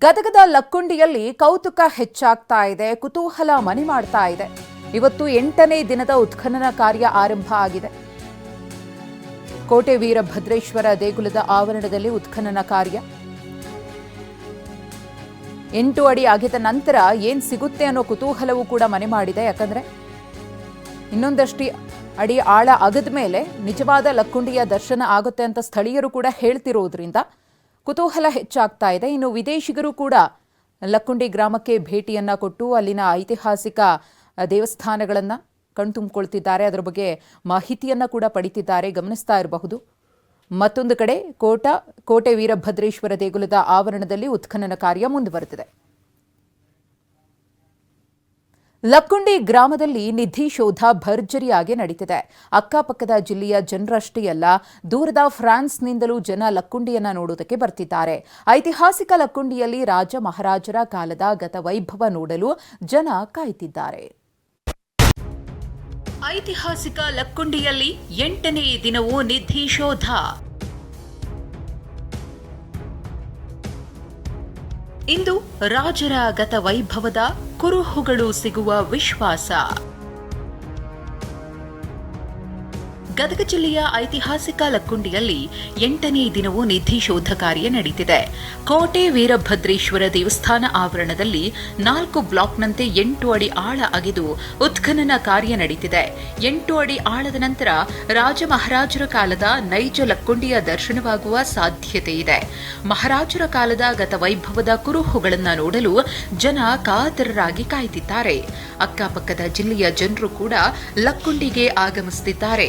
ಗದಗದ ಲಕ್ಕುಂಡಿಯಲ್ಲಿ ಕೌತುಕ ಹೆಚ್ಚಾಗ್ತಾ ಇದೆ, ಕುತೂಹಲ ಮನೆ ಮಾಡ್ತಾ ಇದೆ. ಇವತ್ತು ಎಂಟನೇ ದಿನದ ಉತ್ಖನನ ಕಾರ್ಯ ಆರಂಭ ಆಗಿದೆ. ಕೋಟೆ ವೀರಭದ್ರೇಶ್ವರ ದೇಗುಲದ ಆವರಣದಲ್ಲಿ ಉತ್ಖನನ ಕಾರ್ಯ. ಎಂಟು ಅಡಿ ಆಗಿದ ನಂತರ ಏನ್ ಸಿಗುತ್ತೆ ಅನ್ನೋ ಕುತೂಹಲವೂ ಕೂಡ ಮನೆ ಮಾಡಿದೆ, ಯಾಕಂದ್ರೆ ಇನ್ನೊಂದಷ್ಟು ಅಡಿ ಆಳ ಅಗದ ಮೇಲೆ ನಿಜವಾದ ಲಕ್ಕುಂಡಿಯ ದರ್ಶನ ಆಗುತ್ತೆ ಅಂತ ಸ್ಥಳೀಯರು ಕೂಡ ಹೇಳ್ತಿರೋದ್ರಿಂದ ಕುತೂಹಲ ಹೆಚ್ಚಾಗ್ತಾ ಇದೆ. ಇನ್ನು ವಿದೇಶಿಗರು ಕೂಡ ಲಕ್ಕುಂಡಿ ಗ್ರಾಮಕ್ಕೆ ಭೇಟಿಯನ್ನು ಕೊಟ್ಟು ಅಲ್ಲಿನ ಐತಿಹಾಸಿಕ ದೇವಸ್ಥಾನಗಳನ್ನು ಕಣ್ತುಂಬಿಕೊಳ್ತಿದ್ದಾರೆ. ಅದರ ಬಗ್ಗೆ ಮಾಹಿತಿಯನ್ನ ಕೂಡ ಪಡಿತಿದ್ದಾರೆ. ಗಮನಿಸ್ತಾ ಇರಬಹುದು. ಮತ್ತೊಂದು ಕಡೆ ಕೋಟ, ಕೋಟೆ ವೀರಭದ್ರೇಶ್ವರ ದೇಗುಲದ ಆವರಣದಲ್ಲಿ ಉತ್ಖನನ ಕಾರ್ಯ ಮುಂದುವರೆದಿದೆ. ಲಕ್ಕುಂಡಿ ಗ್ರಾಮದಲ್ಲಿ ನಿಧಿ ಶೋಧ ಭರ್ಜರಿಯಾಗಿ ನಡೀತಿದೆ. ಅಕ್ಕಪಕ್ಕದ ಜಿಲ್ಲೆಯ ಜನರಷ್ಟೇ ಅಲ್ಲ ದೂರದ ಫ್ರಾನ್ಸ್ನಿಂದಲೂ ಜನ ಲಕ್ಕುಂಡಿಯನ್ನ ನೋಡುವುದಕ್ಕೆ ಬರ್ತಿದ್ದಾರೆ. ಐತಿಹಾಸಿಕ ಲಕ್ಕುಂಡಿಯಲ್ಲಿ ರಾಜ ಮಹಾರಾಜರ ಕಾಲದ ಗತವೈಭವ ನೋಡಲು ಜನ ಕಾಯ್ತಿದ್ದಾರೆ. ಐತಿಹಾಸಿಕ ಲಕ್ಕುಂಡಿಯಲ್ಲಿ ಎಂಟನೇ ದಿನವೂ ನಿಧಿ ಶೋಧ. ಇಂದು ರಾಜರ ಗತ ವೈಭವದ ಕುರುಹುಗಳು ಸಿಗುವ ವಿಶ್ವಾಸ. ಗದಗ ಜಿಲ್ಲೆಯ ಐತಿಹಾಸಿಕ ಲಕ್ಕುಂಡಿಯಲ್ಲಿ ಎಂಟನೇ ದಿನವೂ ನಿಧಿ ಶೋಧ ಕಾರ್ಯ ನಡೆಯುತ್ತಿದೆ ಕೋಟೆ ವೀರಭದ್ರೇಶ್ವರ ದೇವಸ್ಥಾನ ಆವರಣದಲ್ಲಿ ನಾಲ್ಕು ಬ್ಲಾಕ್ನಂತೆ ಎಂಟು ಅಡಿ ಆಳ ಅಗೆದು ಉತ್ಖನನ ಕಾರ್ಯ ನಡೆಯುತ್ತಿದೆ ಎಂಟು ಅಡಿ ಆಳದ ನಂತರ ರಾಜ ಮಹಾರಾಜರ ಕಾಲದ ನೈಜ ಲಕ್ಕುಂಡಿಯ ದರ್ಶನವಾಗುವ ಸಾಧ್ಯತೆ ಇದೆ. ಮಹಾರಾಜರ ಕಾಲದ ಗತವೈಭವದ ಕುರುಹುಗಳನ್ನು ನೋಡಲು ಜನ ಕಾತರರಾಗಿ ಕಾಯ್ತಿದ್ದಾರೆ ಅಕ್ಕಪಕ್ಕದ ಜಿಲ್ಲೆಯ ಜನರು ಕೂಡ ಲಕ್ಕುಂಡಿಗೆ ಆಗಮಿಸುತ್ತಿದ್ದಾರೆ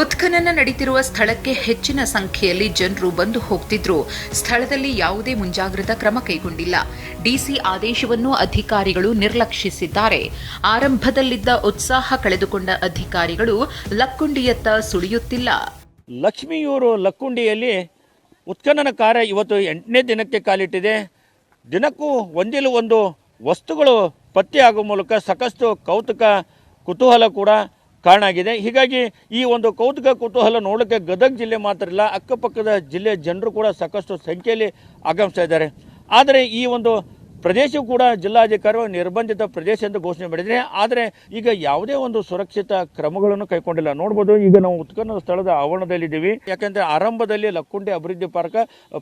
ಉತ್ಖನನ ನಡೀತಿರುವ ಸ್ಥಳಕ್ಕೆ ಹೆಚ್ಚಿನ ಸಂಖ್ಯೆಯಲ್ಲಿ ಜನರು ಬಂದು ಹೋಗ್ತಿದ್ರು. ಸ್ಥಳದಲ್ಲಿ ಯಾವುದೇ ಮುಂಜಾಗ್ರತಾ ಕ್ರಮ ಕೈಗೊಂಡಿಲ್ಲ. ಡಿಸಿ ಆದೇಶವನ್ನು ಅಧಿಕಾರಿಗಳು ನಿರ್ಲಕ್ಷಿಸಿದ್ದಾರೆ. ಆರಂಭದಲ್ಲಿದ್ದ ಉತ್ಸಾಹ ಕಳೆದುಕೊಂಡ ಅಧಿಕಾರಿಗಳು ಲಕ್ಕುಂಡಿಯತ್ತ ಸುಳಿಯುತ್ತಿಲ್ಲ. ಲಕ್ಷ್ಮಿಯೂರು ಲಕ್ಕುಂಡಿಯಲ್ಲಿ ಉತ್ಖನನ ಕಾರ್ಯ ಇವತ್ತು ಎಂಟನೇ ದಿನಕ್ಕೆ ಕಾಲಿಟ್ಟಿದೆ. ದಿನಕ್ಕೂ ಒಂದಿಲು ಒಂದು ವಸ್ತುಗಳು ಪತ್ತೆಯಾಗುವ ಮೂಲಕ ಸಾಕಷ್ಟು ಕೌತುಕ, ಕುತೂಹಲ ಕೂಡ ಕಾರಣ ಆಗಿದೆ. ಹೀಗಾಗಿ ಈ ಒಂದು ಕೌತುಕ ಕುತೂಹಲ ನೋಡೋಕ್ಕೆ ಗದಗ ಜಿಲ್ಲೆ ಮಾತ್ರ ಇಲ್ಲ, ಅಕ್ಕಪಕ್ಕದ ಜಿಲ್ಲೆಯ ಜನರು ಕೂಡ ಸಾಕಷ್ಟು ಸಂಖ್ಯೆಯಲ್ಲಿ ಆಗಮಿಸ್ತಾ ಇದ್ದಾರೆ. ಆದರೆ ಈ ಒಂದು ಪ್ರದೇಶ ಕೂಡ ಜಿಲ್ಲಾಧಿಕಾರಿ ನಿರ್ಬಂಧಿತ ಪ್ರದೇಶ ಎಂದು ಘೋಷಣೆ ಮಾಡಿದರೆ ಆದರೆ ಈಗ ಯಾವುದೇ ಒಂದು ಸುರಕ್ಷಿತ ಕ್ರಮಗಳನ್ನು ಕೈಗೊಂಡಿಲ್ಲ. ನೋಡ್ಬೋದು, ಈಗ ನಾವು ಉತ್ಕನ್ನ ಸ್ಥಳದ ಆವರಣದಲ್ಲಿದ್ದೀವಿ. ಯಾಕೆಂದರೆ ಆರಂಭದಲ್ಲಿ ಲಕ್ಕುಂಡಿ ಅಭಿವೃದ್ಧಿ ಪಾರ್ಕ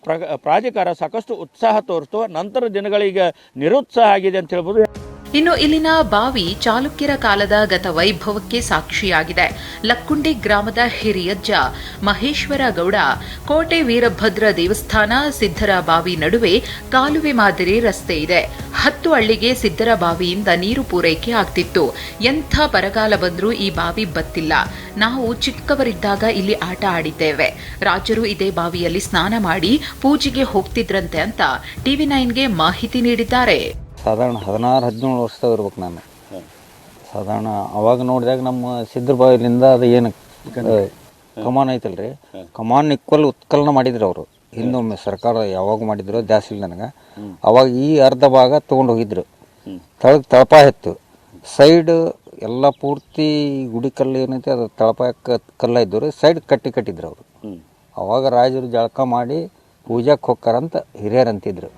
ಪ್ರ- ಪ್ರಾಧಿಕಾರ ಸಾಕಷ್ಟು ಉತ್ಸಾಹ ತೋರಿಸ್ತು. ನಂತರ ದಿನಗಳೀಗ ನಿರುತ್ಸಾಹ ಆಗಿದೆ ಅಂತ ಹೇಳ್ಬೋದು. ಇನ್ನು ಇಲ್ಲಿನ ಬಾವಿ ಚಾಲುಕ್ಯರ ಕಾಲದ ಗತ ವೈಭವಕ್ಕೆ ಸಾಕ್ಷಿಯಾಗಿದೆ. ಲಕ್ಕುಂಡಿ ಗ್ರಾಮದ ಹಿರಿಯಜ್ಜ ಮಹೇಶ್ವರ ಗೌಡ, ಕೋಟೆ ವೀರಭದ್ರ ದೇವಸ್ಥಾನ ಸಿದ್ದರ ಬಾವಿ ನಡುವೆ ಕಾಲುವೆ ಮಾದರಿ ರಸ್ತೆ ಇದೆ. ಹತ್ತು ಹಳ್ಳಿಗೆ ಸಿದ್ದರ ಬಾವಿಯಿಂದ ನೀರು ಪೂರೈಕೆ ಆಗ್ತಿತ್ತು. ಎಂಥ ಬರಗಾಲ ಬಂದರೂ ಈ ಬಾವಿ ಬತ್ತಿಲ್ಲ. ನಾವು ಚಿಕ್ಕವರಿದ್ದಾಗ ಇಲ್ಲಿ ಆಟ ಆಡಿದ್ದೇವೆ. ರಾಜರು ಇದೇ ಬಾವಿಯಲ್ಲಿ ಸ್ನಾನ ಮಾಡಿ ಪೂಜೆಗೆ ಹೋಗ್ತಿದ್ರಂತೆ ಅಂತ ಟಿವಿ ನೈನ್ಗೆ ಮಾಹಿತಿ ನೀಡಿದ್ದಾರೆ. ಸಾಧಾರಣ ಹದಿನಾರು ಹದಿನೇಳು ವರ್ಷದಾಗ ಇರ್ಬೇಕು ನಾನು. ಸಾಧಾರಣ ಅವಾಗ ನೋಡಿದಾಗ ನಮ್ಮ ಸಿದ್ರ ಬಾವಿಲಿಂದ ಅದು ಏನು ಕಮಾನ್ ಐತಲ್ರಿ? ಕಮಾನ್ ಇಕ್ವಲ್ ಉತ್ಕಲನ ಮಾಡಿದ್ರು ಅವರು. ಹಿಂದೊಮ್ಮೆ ಸರ್ಕಾರ ಯಾವಾಗ ಮಾಡಿದ್ರು ಜಾಸ್ತಿ ಇಲ್ಲ ನನಗೆ. ಅವಾಗ ಈ ಅರ್ಧ ಭಾಗ ತೊಗೊಂಡು ಹೋಗಿದ್ರು. ತಳಗ್ ತಳಪ ಇತ್ತು. ಸೈಡ್ ಎಲ್ಲ ಪೂರ್ತಿ ಗುಡಿ ಕಲ್ಲು ಏನೈತೆ ಅದು ತಳಪ ಕಲ್ಲ ಇದ್ದವ್ರು ಸೈಡ್ ಕಟ್ಟಿ ಕಟ್ಟಿದ್ರು ಅವರು. ಅವಾಗ ರಾಜರು ಜಳಕ ಮಾಡಿ ಪೂಜಾಕ್ಕೆ ಹೋಗ್ತಾರಂತ ಹಿರಿಯರು ಅಂತಿದ್ರು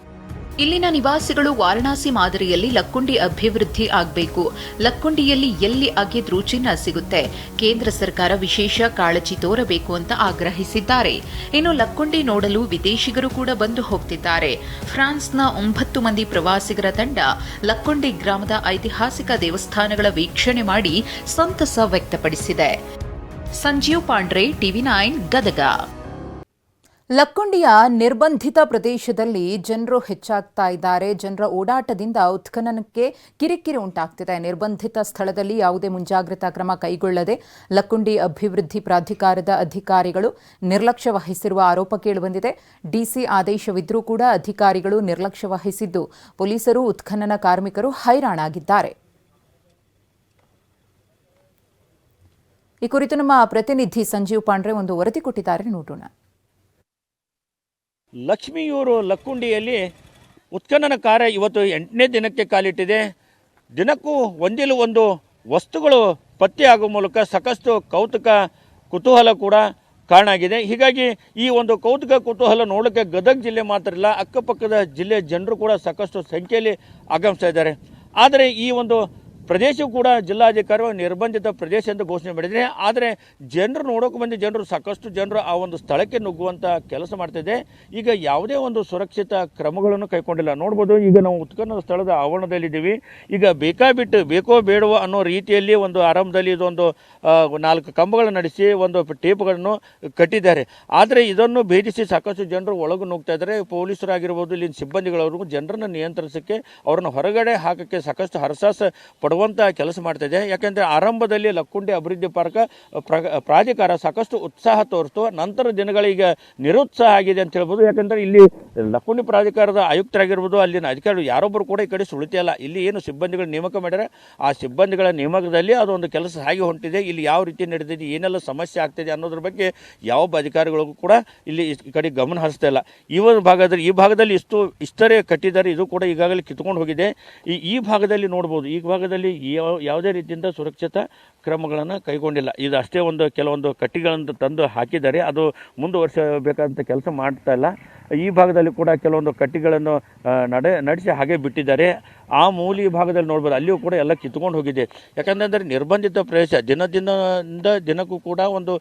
ಇಲ್ಲಿನ ನಿವಾಸಿಗಳು ವಾರಣಾಸಿ ಮಾದರಿಯಲ್ಲಿ ಲಕ್ಕುಂಡಿ ಅಭಿವೃದ್ಧಿ ಆಗಬೇಕು. ಲಕ್ಕುಂಡಿಯಲ್ಲಿ ಎಲ್ಲಿ ಅಗೆದ್ರೂ ಚಿನ್ನ ಸಿಗುತ್ತೆ. ಕೇಂದ್ರ ಸರ್ಕಾರ ವಿಶೇಷ ಕಾಳಜಿ ತೋರಬೇಕು ಅಂತ ಆಗ್ರಹಿಸಿದ್ದಾರೆ. ಇನ್ನು ಲಕ್ಕುಂಡಿ ನೋಡಲು ವಿದೇಶಿಗರು ಕೂಡ ಬಂದು ಹೋಗ್ತಿದ್ದಾರೆ. ಫ್ರಾನ್ಸ್ನ ಒಂಬತ್ತು ಮಂದಿ ಪ್ರವಾಸಿಗರ ತಂಡ ಲಕ್ಕುಂಡಿ ಗ್ರಾಮದ ಐತಿಹಾಸಿಕ ದೇವಸ್ಥಾನಗಳ ವೀಕ್ಷಣೆ ಮಾಡಿ ಸಂತಸ ವ್ಯಕ್ತಪಡಿಸಿದೆ. Sanjeev Pandre, TV nine, Gadag. ಲಕ್ಕುಂಡಿಯ ನಿರ್ಬಂಧಿತ ಪ್ರದೇಶದಲ್ಲಿ ಜನರು ಹೆಚ್ಚಾಗ್ತಾ ಇದ್ದಾರೆ. ಜನರ ಓಡಾಟದಿಂದ ಉತ್ಖನನಕ್ಕೆ ಕಿರಿಕಿರಿ ಉಂಟಾಗ್ತಿದೆ. ನಿರ್ಬಂಧಿತ ಸ್ಥಳದಲ್ಲಿ ಯಾವುದೇ ಮುಂಜಾಗ್ರತಾ ಕ್ರಮ ಕೈಗೊಳ್ಳದೆ ಲಕ್ಕುಂಡಿ ಅಭಿವೃದ್ಧಿ ಪ್ರಾಧಿಕಾರದ ಅಧಿಕಾರಿಗಳು ನಿರ್ಲಕ್ಷ್ಯ ವಹಿಸಿರುವ ಆರೋಪ ಕೇಳಿಬಂದಿದೆ. ಡಿಸಿ ಆದೇಶವಿದ್ದರೂ ಕೂಡ ಅಧಿಕಾರಿಗಳು ನಿರ್ಲಕ್ಷ್ಯ ವಹಿಸಿದ್ದು ಪೊಲೀಸರು ಉತ್ಖನನ ಕಾರ್ಮಿಕರು ಹೈರಾಣಾಗಿದ್ದಾರೆ. ಈ ಕುರಿತು ನಮ್ಮ ಪ್ರತಿನಿಧಿ ಸಂಜೀವ್ ಪಾಂಡ್ರೆ ಒಂದು ವರದಿ ಕೊಟ್ಟಿದ್ದಾರೆ. ನೋಡೋಣ. ಲಕ್ಷ್ಮಿಯೂರು ಲಕ್ಕುಂಡಿಯಲ್ಲಿ ಉತ್ಖನನ ಕಾರ್ಯ ಇವತ್ತು ಎಂಟನೇ ದಿನಕ್ಕೆ ಕಾಲಿಟ್ಟಿದೆ. ದಿನಕ್ಕೂ ಒಂದಿಲು ಒಂದು ವಸ್ತುಗಳು ಪತ್ತೆಯಾಗುವ ಮೂಲಕ ಸಾಕಷ್ಟು ಕೌತುಕ, ಕುತೂಹಲ ಕೂಡ ಕಾರಣ ಆಗಿದೆ. ಹೀಗಾಗಿ ಈ ಒಂದು ಕೌತುಕ, ಕುತೂಹಲ ನೋಡೋಕ್ಕೆ ಗದಗ ಜಿಲ್ಲೆ ಮಾತ್ರ ಇಲ್ಲ ಅಕ್ಕಪಕ್ಕದ ಜಿಲ್ಲೆ ಜನರು ಕೂಡ ಸಾಕಷ್ಟು ಸಂಖ್ಯೆಯಲ್ಲಿ ಆಗಮಿಸ್ತಾ ಇದ್ದಾರೆ. ಆದರೆ ಈ ಒಂದು ಪ್ರದೇಶವು ಕೂಡ ಜಿಲ್ಲಾಧಿಕಾರಿ ನಿರ್ಬಂಧಿತ ಪ್ರದೇಶ ಅಂತ ಘೋಷಣೆ ಮಾಡಿದರೆ ಆದರೆ ಜನರು ನೋಡೋಕೆ ಬಂದ ಜನರು ಸಾಕಷ್ಟು ಜನರು ಆ ಒಂದು ಸ್ಥಳಕ್ಕೆ ನುಗ್ಗುವಂಥ ಕೆಲಸ ಮಾಡ್ತಿದೆ. ಈಗ ಯಾವುದೇ ಒಂದು ಸುರಕ್ಷಿತ ಕ್ರಮಗಳನ್ನು ಕೈಗೊಂಡಿಲ್ಲ. ನೋಡ್ಬೋದು ಈಗ ನಾವು ಉತ್ಕನ್ನ ಸ್ಥಳದ ಆವರಣದಲ್ಲಿದ್ದೀವಿ. ಈಗ ಬೇಕಾಬಿಟ್ಟು ಬೇಕೋ ಬೇಡವೋ ಅನ್ನೋ ರೀತಿಯಲ್ಲಿ ಒಂದು ಆರಂಭದಲ್ಲಿ ಇದೊಂದು ನಾಲ್ಕು ಕಂಬಗಳನ್ನು ನಡೆಸಿ ಒಂದು ಟೇಪ್ಗಳನ್ನು ಕಟ್ಟಿದ್ದಾರೆ. ಆದರೆ ಇದನ್ನು ಭೇದಿಸಿ ಸಾಕಷ್ಟು ಜನರು ಒಳಗೆ ನುಗ್ತಾ ಇದ್ದಾರೆ. ಪೊಲೀಸರಾಗಿರ್ಬೋದು ಇಲ್ಲಿನ ಸಿಬ್ಬಂದಿಗಳವರೆಗೂ ಜನರನ್ನು ನಿಯಂತ್ರಿಸೋಕ್ಕೆ, ಅವರನ್ನು ಹೊರಗಡೆ ಹಾಕೋಕ್ಕೆ ಸಾಕಷ್ಟು ಹರಸಾಸ ಪಡುವಂಥ ಕೆಲಸ ಮಾಡ್ತಾ ಇದೆ. ಯಾಕೆಂದರೆ ಆರಂಭದಲ್ಲಿ ಲಕ್ಕುಂಡಿ ಅಭಿವೃದ್ಧಿ ಪಾರ್ಕ ಪ್ರ- ಪ್ರಾಧಿಕಾರ ಸಾಕಷ್ಟು ಉತ್ಸಾಹ ತೋರಿಸ್ತು. ನಂತರ ದಿನಗಳಿಗೆ ನಿರುತ್ಸಾಹ ಆಗಿದೆ ಅಂತ ಹೇಳ್ಬೋದು. ಯಾಕಂದರೆ ಇಲ್ಲಿ ಲಕ್ಕುಂಡಿ ಪ್ರಾಧಿಕಾರದ ಆಯುಕ್ತರಾಗಿರ್ಬೋದು, ಅಲ್ಲಿನ ಅಧಿಕಾರಿಗಳು ಯಾರೊಬ್ಬರು ಕೂಡ ಈ ಕಡೆ ಸುಳಿತಿಯಲ್ಲ ಇಲ್ಲಿ ಏನು ಸಿಬ್ಬಂದಿಗಳ ನೇಮಕ ಮಾಡ್ಯಾರ, ಆ ಸಿಬ್ಬಂದಿಗಳ ನೇಮಕದಲ್ಲಿ ಅದೊಂದು ಕೆಲಸ ಹಾಗೆ ಹೊಂಟಿದೆ. ಇಲ್ಲಿ ಯಾವ ರೀತಿ ನಡೆದಿದೆ, ಏನೆಲ್ಲ ಸಮಸ್ಯೆ ಆಗ್ತಿದೆ ಅನ್ನೋದ್ರ ಬಗ್ಗೆ ಯಾವೊಬ್ಬ ಅಧಿಕಾರಿಗಳಿಗೂ ಕೂಡ ಇಲ್ಲಿ ಈ ಕಡೆ ಗಮನ ಹರಿಸ್ತಾ ಇಲ್ಲ. ಈ ಒಂದು ಭಾಗದಲ್ಲಿ, ಈ ಭಾಗದಲ್ಲಿ ಇಷ್ಟು, ಇಷ್ಟರೇ ಕಟ್ಟಿದ್ದಾರೆ. ಇದು ಕೂಡ ಈಗಾಗಲೇ ಕಿತ್ಕೊಂಡು ಹೋಗಿದೆ. ಈ ಈ ಭಾಗದಲ್ಲಿ ನೋಡ್ಬೋದು. ಈ ಭಾಗದಲ್ಲಿ ಯಾವ, ಯಾವುದೇ ರೀತಿಯಿಂದ ಸುರಕ್ಷತಾ ಕ್ರಮಗಳನ್ನು ಕೈಗೊಂಡಿಲ್ಲ. ಇದು ಅಷ್ಟೇ ಒಂದು ಕೆಲವೊಂದು ಕಟ್ಟಿಗಳನ್ನು ತಂದು ಹಾಕಿದ್ದಾರೆ. ಅದು ಮುಂದುವರಿಸಬೇಕಾದಂಥ ಕೆಲಸ ಮಾಡ್ತಾ ಇಲ್ಲ. ಈ ಭಾಗದಲ್ಲಿ ಕೂಡ ಕೆಲವೊಂದು ಕಟ್ಟಿಗಳನ್ನು ನಡೆ, ನಡೆಸಿ ಹಾಗೆ ಬಿಟ್ಟಿದ್ದಾರೆ. ಆ ಮೂಲಿ ಭಾಗದಲ್ಲಿ ನೋಡ್ಬೋದು, ಅಲ್ಲಿಯೂ ಕೂಡ ಎಲ್ಲ ಕಿತ್ಕೊಂಡು ಹೋಗಿದೆ. ಯಾಕಂದರೆ ನಿರ್ಬಂಧಿತ ಪ್ರದೇಶ ದಿನ ದಿನದಿಂದ ದಿನಕ್ಕೂ ಕೂಡ ಒಂದು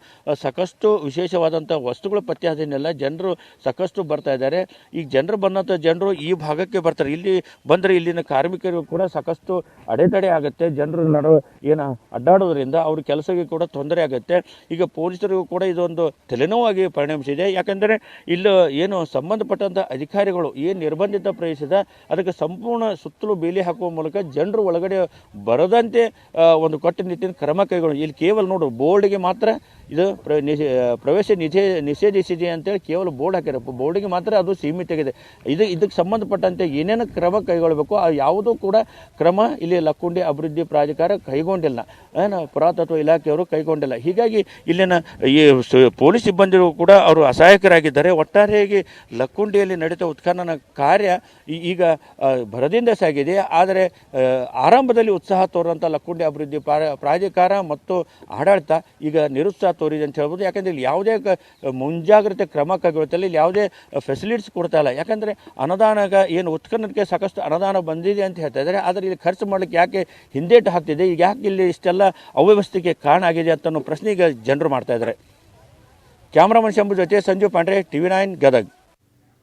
ಸಾಕಷ್ಟು ವಿಶೇಷವಾದಂಥ ವಸ್ತುಗಳು ಪತ್ತೆ ಅದನ್ನೆಲ್ಲ ಜನರು ಸಾಕಷ್ಟು ಬರ್ತಾ ಇದ್ದಾರೆ. ಈಗ ಜನರು ಬಂದಂಥ ಜನರು ಈ ಭಾಗಕ್ಕೆ ಬರ್ತಾರೆ. ಇಲ್ಲಿ ಬಂದರೆ ಇಲ್ಲಿನ ಕಾರ್ಮಿಕರಿಗೂ ಕೂಡ ಸಾಕಷ್ಟು ಅಡೆತಡೆ ಆಗುತ್ತೆ. ಜನರು ನಡು ಏನು ಅಡ್ಡಾಡೋದ್ರಿಂದ ಅವ್ರ ಕೆಲಸಕ್ಕೆ ಕೂಡ ತೊಂದರೆ ಆಗುತ್ತೆ. ಈಗ ಪೊಲೀಸರಿಗೂ ಕೂಡ ಇದೊಂದು ತಲೆನೋವಾಗಿ ಪರಿಣಮಿಸಿದೆ. ಯಾಕಂದರೆ ಇಲ್ಲಿ ಏನು ಸಂಬಂಧಪಟ್ಟಂಥ ಅಧಿಕಾರಿಗಳು ಏನು ನಿರ್ಬಂಧಿತ ಪ್ರವೇಶದ ಅದಕ್ಕೆ ಸಂಪೂರ್ಣ ಸುತ್ತಲೂ ಬೇಲಿ ಹಾಕುವ ಮೂಲಕ ಜನರು ಒಳಗಡೆ ಬರದಂತೆ ಒಂದು ಕಟ್ಟುನಿಟ್ಟಿನ ಕ್ರಮ ಕೈಗೊಳ್ಳಿ. ಇಲ್ಲಿ ಕೇವಲ ನೋಡು, ಬೋರ್ಡಿಗೆ ಮಾತ್ರ ಇದು ಪ್ರ ಪ್ರವೇಶ ನಿಷೇ, ನಿಷೇಧಿಸಿದೆ ಅಂತೇಳಿ ಕೇವಲ ಬೋರ್ಡ್ ಹಾಕಿರೋ, ಬೋರ್ಡಿಗೆ ಮಾತ್ರ ಅದು ಸೀಮಿತ ಆಗಿದೆ. ಇದು, ಇದಕ್ಕೆ ಸಂಬಂಧಪಟ್ಟಂತೆ ಏನೇನು ಕ್ರಮ ಕೈಗೊಳ್ಳಬೇಕು, ಆ ಯಾವುದೂ ಕೂಡ ಕ್ರಮ ಇಲ್ಲಿ ಲಕ್ಕುಂಡಿ ಅಭಿವೃದ್ಧಿ ಪ್ರಾಧಿಕಾರ ಕೈಗೊಂಡಿಲ್ಲ. ಏನು, ಪುರಾತತ್ವ ಇಲಾಖೆಯವರು ಕೈಗೊಂಡಿಲ್ಲ. ಹೀಗಾಗಿ ಇಲ್ಲಿನ ಈ ಪೊಲೀಸ್ ಸಿಬ್ಬಂದಿಗಳು ಕೂಡ ಅವರು ಅಸಹಾಯಕರಾಗಿದ್ದಾರೆ. ಒಟ್ಟಾರೆಯಾಗಿ ಲಕ್ಕುಂಡಿಯಲ್ಲಿ ನಡೆದ ಉತ್ಖನನ ಕಾರ್ಯ ಈಗ ಭರದಿಂದ ಸಾಗಿದೆ. ಆದರೆ ಆರಂಭದಲ್ಲಿ ಉತ್ಸಾಹ ತೋರುವಂಥ ಲಕ್ಕುಂಡಿ ಅಭಿವೃದ್ಧಿ ಪ್ರಾ- ಪ್ರಾಧಿಕಾರ ಮತ್ತು ಆಡಳಿತ ಈಗ ನಿರುತ್ಸಾಹ ತೋರಿದೆ ಅಂತ ಹೇಳ್ಬೋದು. ಯಾಕಂದರೆ ಇಲ್ಲಿ ಯಾವುದೇ ಮುಂಜಾಗ್ರತೆ ಕ್ರಮ ಕೈಗೊಳ್ಳುತ್ತಲ್ಲ, ಇಲ್ಲಿ ಯಾವುದೇ ಫೆಸಿಲಿಟೀಸ್ ಕೊಡ್ತಾ ಇಲ್ಲ. ಯಾಕಂದರೆ ಅನುದಾನಗ ಏನು ಉತ್ಖನನಕ್ಕೆ ಸಾಕಷ್ಟು ಅನುದಾನ ಬಂದಿದೆ ಅಂತ ಹೇಳ್ತಾ ಇದ್ದಾರೆ. ಆದರೆ ಇಲ್ಲಿ ಖರ್ಚು ಮಾಡಲಿಕ್ಕೆ ಯಾಕೆ ಹಿಂದೇಟು ಹಾಕ್ತಿದೆ? ಈಗ ಯಾಕೆ ಇಲ್ಲಿ ಇಷ್ಟೆಲ್ಲ ಅವ್ಯವಸ್ಥೆಗೆ ಕಾರಣ ಆಗಿದೆ ಅಂತ ಪ್ರಶ್ನೆ ಈಗ ಜನರು ಮಾಡ್ತಾ ಇದ್ದಾರೆ. ಕ್ಯಾಮ್ರಾಮನ್ ಶಂಭು ಜೊತೆ ಸಂಜೀವ್ ಪಾಂಡ್ರೆ, ಟಿವಿ ನೈನ್ ಗದಗ್.